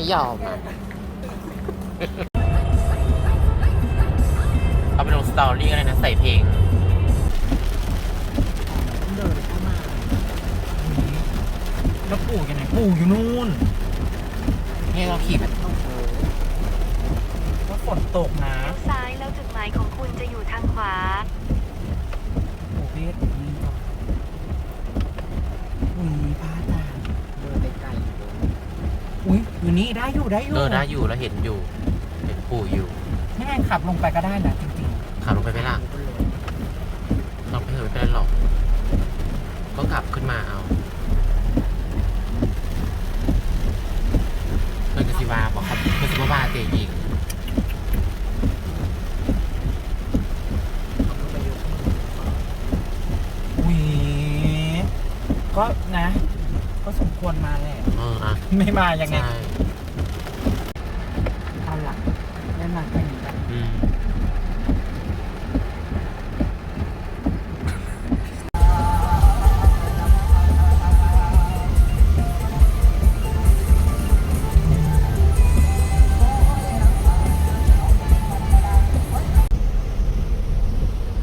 จะไม่ยอมอะเอาไปลงสตอรี่กันเลยนะ ใส่เพลงเดินเข้ามาแล้วปู่อยู่ไหนปู่อยู่นู่นนี่เราขี่แบบว่าฝนตกนะเลี้ยวซ้ายแล้วจุดหมายของคุณจะอยู่ทางขวา ปู่เวทนี่ก่อนอุ้ยพระอาจ อุ้ยอยู่นี่ได้อยู่ได้อยู่เออได้อยู่แล้วเห็นอยู่ เห็นปู่อยู่นี่ไงขับลงไปก็ได้นะจริงขับลงไปไหมล่ะลองไปเถอะไม่เป็นไรหรอก ก็กลับขึ้นมาเอาเพื่อนกสิวาบอกครับเพื่อนสิวาเตะยิงๆอุ้ยก็นะ ก็สมควรมาแหละ เอออะไม่มายังไงใช่ตอนหลังเล่นมาแค่นี้แหละอืม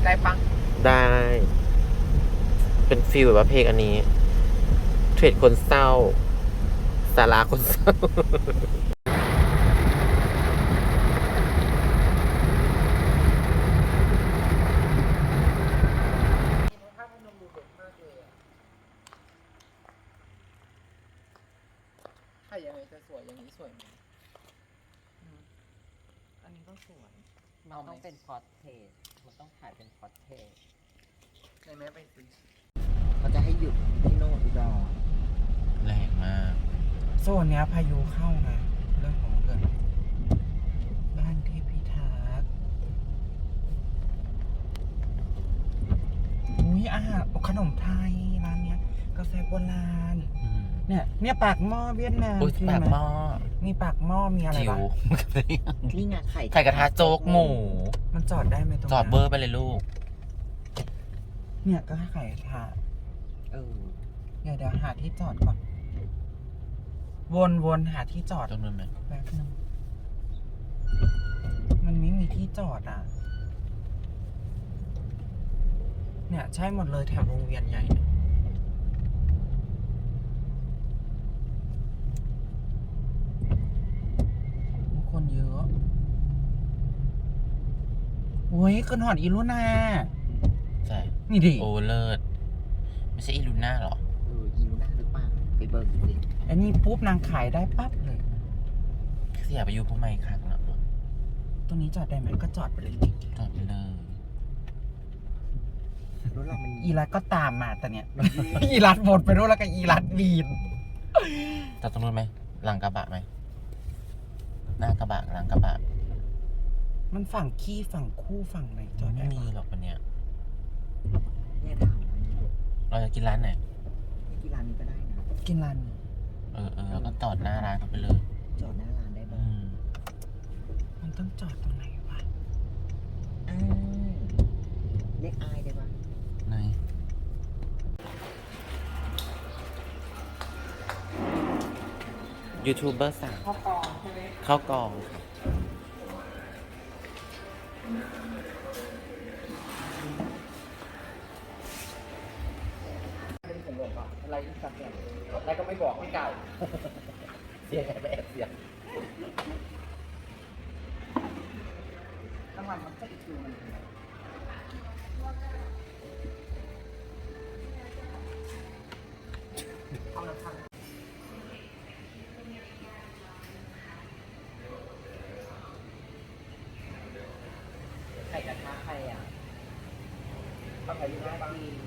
ได้ปะได้ เป็นฟิลแบบว่าเพลงอันนี้ เทรดคนเศร้าสาราคนเศร้าถ้ายังไงจะสวยอย่างนี้สวยไหมอันนี้ก็สวย มันต้องเป็นพอร์เทรตมันต้องถ่ายเป็นพอร์เทรตใช่ไหมไปสิเขาจะให้หยุดที่โน่นอุดร แรงมาก โซนเนี้ยพายุเข้านะเรื่องของเรื่องบ้านเทพิทักษ์อุ้ยอาหารขนมไทยร้านเนี้ยกาแฟโบราณอืมเนี่ยเนี่ยปากหม้อเวียดนามอุ้ยใช่ปากไหม้อมีปากหม้อมีอะไรจิ๋วบ้างนี่ไงไข่ไข่กระทะโจ๊กหมู มันจอดได้ไหมตรงจอดนั้นเบอร์ไปเลยลูก เนี่ยก็ไข่กระทะเออเดี๋ยวเดี๋ยวหาที่จอดก่อน วนวนหาที่จอดตรงนั้นไหมแป๊บนึงมันไม่มีที่จอดอะ เนี่ย ใช่หมดเลยแถววงเวียนใหญ่เนี่ยคนเยอะโอ้ยขึ้นหอดอีลูนาใช่ นี่ดิ โอเลิศไม่ใช่อีลูน่าหรอ เอออีลูน่าหรือเปล่าไปเบิร์สิ อันนี้ปุ๊บนางขายได้ปั๊บเลย เสียไปอยู่พวกไม่ครั้งแล้วตรงนี้จอดได้ไหมก็จอดไปเลย จอดไปเลย รถเรามันอีรัดก็ตามมาแต่เนี้ย อีรัดหมดไปด้วยแล้วก็อีรัดบีนจอดตรงนู้นไหมหลังกระบะไหมหน้ากระบะหลังกระบะมันฝั่งขี้ฝั่งคู่ฝั่งไหนจอดไม่ได้มีปะหรอกวันเนี้ยเนี่ยถามเราจะกินร้านไหนนี่กีฬานี้ก็ได้นะกินร้านนี้ เออเออแล้วก็จอดหน้าร้านเขาไปเลย จอดหน้าร้านได้บ้าอืงมมันต้องจอดตรงไหนวะอ้าวเรียกอายได้ปะไหน ยูทูบเบอร์สามข้าวกองใช่ไหมเข้ากองครับ เป็นผมบ อกว่าอะไรสักอย่างอะไรก็ไม่บอกไม่กล่าวเสียงแอบแอบเสียงน้ำมันมันก็อีกคิวมันเอาละค่ะไข่กระทะใครอะเอาใครรู้ได้บ้าง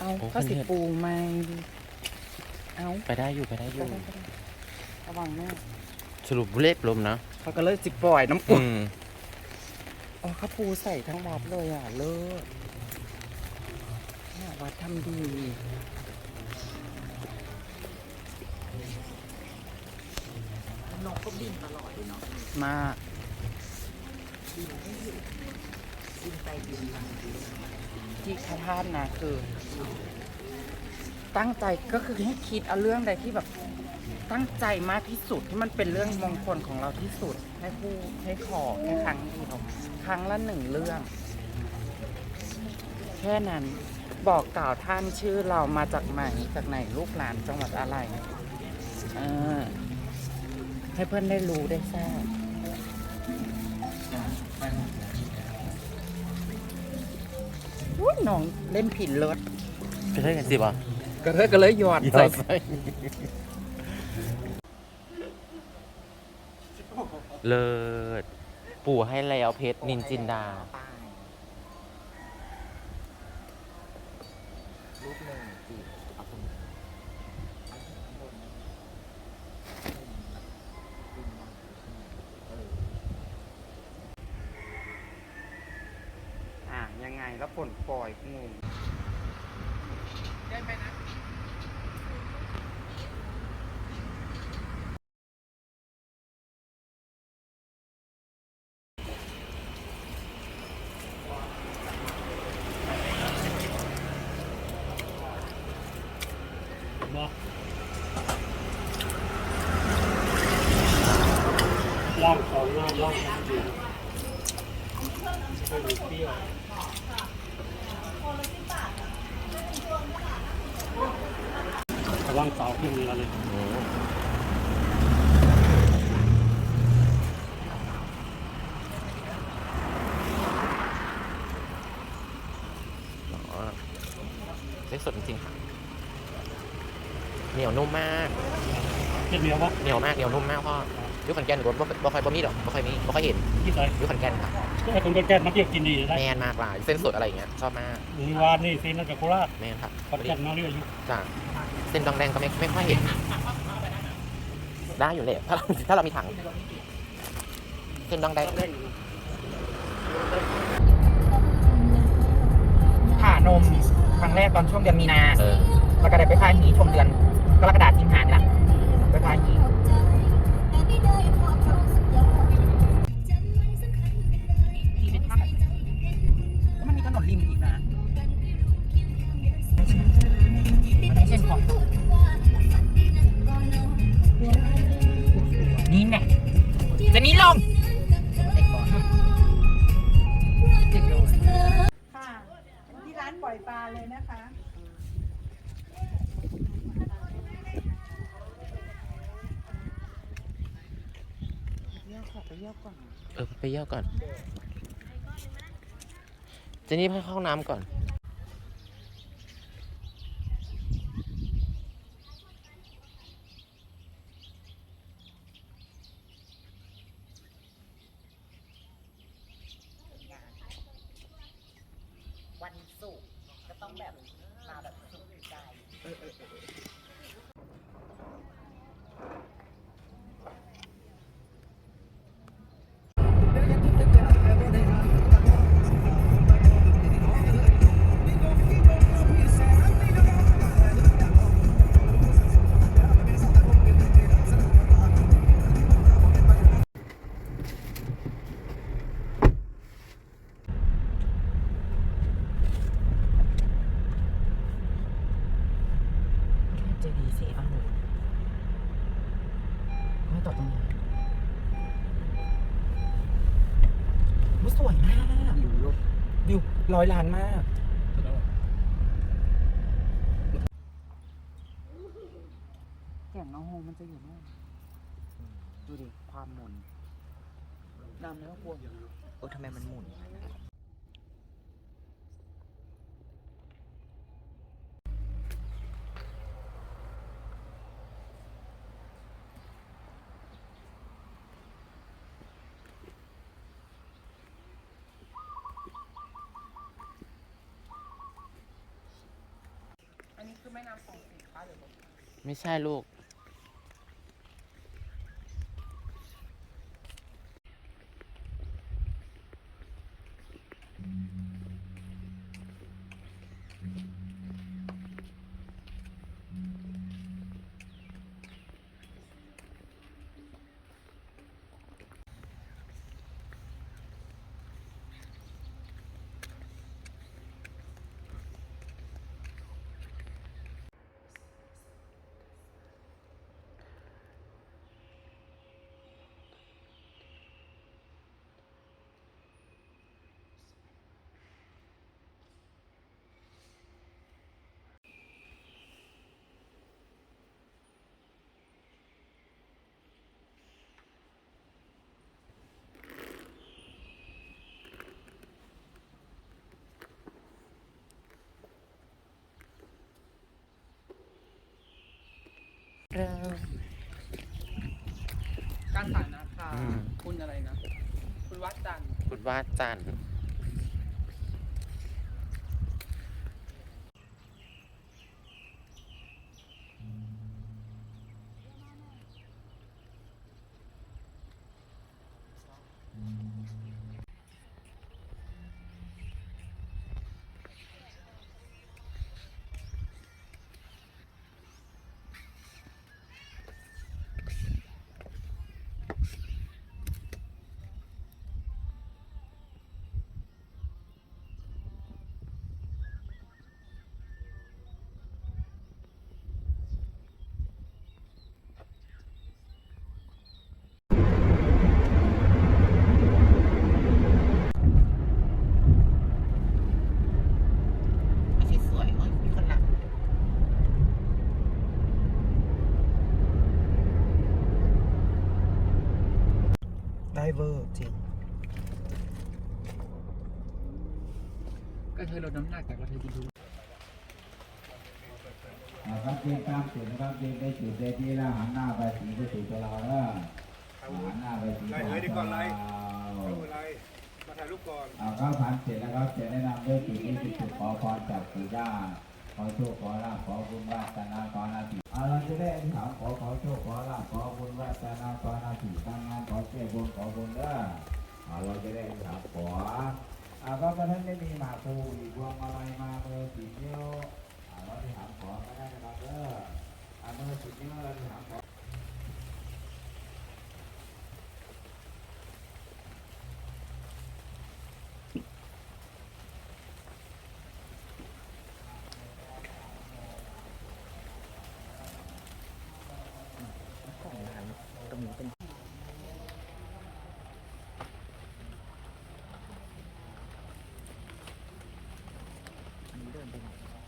ปูไหม่เอาไปได้อยู่ไปได้อยู่ ระวังแม่สรุปเล็บลมนะเขาก็เลยจิปล่อยน้ำอือุ่นมอ๋อเขาปูใส่ทั้งวัดเลยอะเลิศเนี่ยวัดทำดีนกก็บินตลอดเลยเนาะมาก ที่พระธาตุนะคือ ตั้งใจก็คือให้คิดเอาเรื่องใดที่แบบตั้งใจมากที่สุดที่มันเป็นเรื่องมงคลของเราที่สุดให้พูดให้ขอแค่ครั้งเดียวครั้งละหนึ่งเรื่อง แค่นั้นบอกกล่าวท่านชื่อเรามาจากไหนจากไหนลูกหลานจังหวัดอะไรเออให้เพื่อนได้รู้ได้ทราบ อุ๊ยน้องเล่นผิดเลิศไปได้กันสิบ่ะกระเทยก็เลยหยอดใส่เลิศปู่ให้แล้วเพชรนินจินดา รูปหนึ่งจีบเอาตรงนี้เออ อะยังไงแล้วผลปล่อยงู ล่างสองน้ำล่างสองดีไม่มีเปรี้ยวระวังเสาขึ้นมาเลย อืมอ๋อ เล็กสดจริงๆค่ะเหนียวนุ่มมากเจ็ดเหนียววะเหนียวมากเหนียวนุ่มมากพ่ออยุคันแก่นรถบ่บ่ค่อยบ่มีดอกบ่ค่อยมีบ่ค่อยเห็นที่ไหนอยุคันแก่นค่ะก็ไอ้คนแก่นๆมันเรียกกินดีได้แมนมากหลายเส้นสดอะไรอย่างเงี้ยชอบมากมีวานนี่ซีนจากโคราชแมนครับขอนแก่นมาเรียกอยู่จ้าเส้นดองแดงก็ไม่ไม่ค่อยเห็นได้อยู่เลยถ้าเราถ้าเรามีถังเส้นดองแดงผ่านม ครั้งแรกตอนช่วงเดือนมีนาเออแล้วก็ได้ไปพายหมีชมเดือนกรกฎาคมสิงหาเนี่ยไปพายหมีที่เป็นภาพแบบแล้วมันมีถนนริมอีกนะมันไม่ใช่ของ ล่อยปลาเลยนะคะ เยี่ยวขอไปเยี่ยวก่อน เออไปเยี่ยวก่อน เจนี่ไปเข้าห้องน้ำก่อน แบบมาแบบสุดใจเจ สวยมากวิวลูกวิวร้อยล้านมาก แก่งน้องโฮมันจะอยู่นู่นดูดิ ความหมุนน้ำเนื้อวัวโอ้ทำไมมันหมุนอันนี้คือแม่น้ำสองสีฟ้าหรือเปล่า ไม่ใช่ลูก การถ่ายนะคะอืมคุณอะไรนะ คุณวัดจันทร์คุณวาดจันทร์ ไม่ใช่สวยเอ้ยมีคนหลับ ได้เวอร์จริง ก็ เธอลดน้ำหนักแต่ว่าเธอกินดูนะครับเกณฑ์ตามจุดนะครับเกณฑ์ได้จุดได้ที่แล้วหันหน้าไปสีก็สู่ตัวเราเด้อหันหน้าไปสีตัวเรามาถ่ายรูปก่อนเอาข้าผ่านเสร็จแล้วครับจะแนะนำด้วยจุดนี้จุดขอพรจากปู่ย่าขอโชคขอลาภขอบุญวาสนาขอนาทีเราจะได้อธิษฐานขอขอโชคขอลาภขอบุญวาสนาขอนาทีตั้งงานขอแก้บนขอบุญเด้อเราจะได้อธิษฐานขอ อาก็ท่านได้มีหมากภูอีกวงอะไรมาเบอร์สี่นิ้วเอาเราอธิษฐามขอไม่ได้นะครับเด้ออาเบอร์สี่นิ้วเราอธิษฐามขอ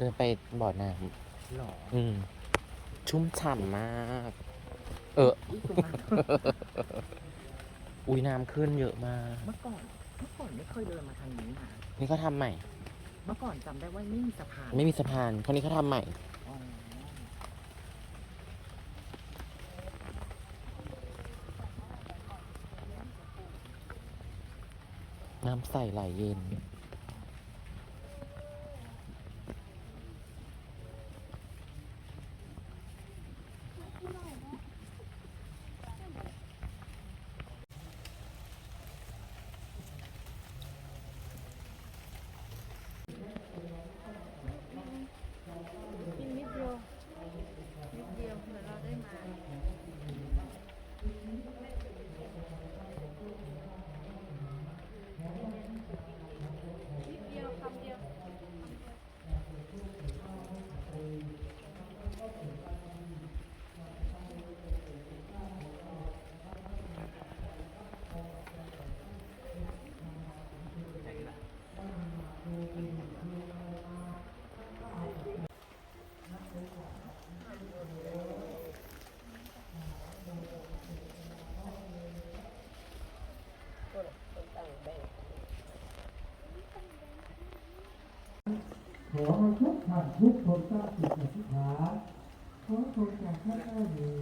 ดินไปบ่อน้หรอำอืม ชุ่มฉ่ำมาก เอออุ้ยน้ำขึ้นเยอะมาก เมื่อก่อน เมื่อก่อนไม่เคยเดินมาทางนี้นะนี่เขาทำใหม่ เมื่อก่อนจำได้ว่าไม่มีสะพานไม่มีสะพานคราวนี้เขาทำใหม่ อ๋อน้ำใสไหลเย็น ทุกท่านทุกคนตั้งจิตอธิษฐานขอคนจากท่านได้เลย